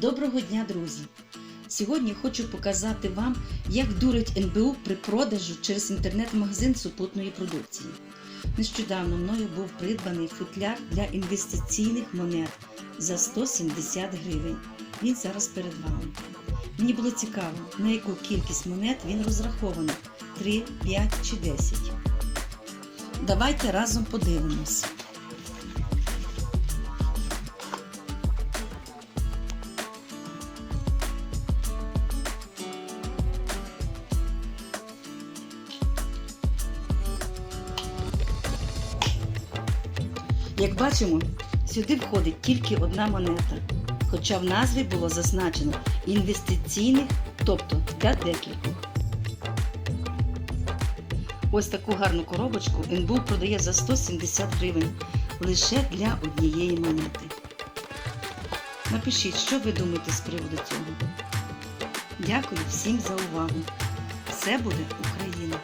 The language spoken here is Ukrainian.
Доброго дня, друзі! Сьогодні хочу показати вам, як дурить НБУ при продажу через інтернет-магазин супутної продукції. Нещодавно мною був придбаний футляр для інвестиційних монет за 170 гривень. Він зараз перед вами. Мені було цікаво, на яку кількість монет він розрахований 3, 5 чи 10. Давайте разом подивимось. Як бачимо, сюди входить тільки одна монета, хоча в назві було зазначено інвестиційних, тобто для декількох. Ось таку гарну коробочку НБУ продає за 170 гривень лише для однієї монети. Напишіть, що ви думаєте з приводу цього. Дякую всім за увагу. Все буде Україна!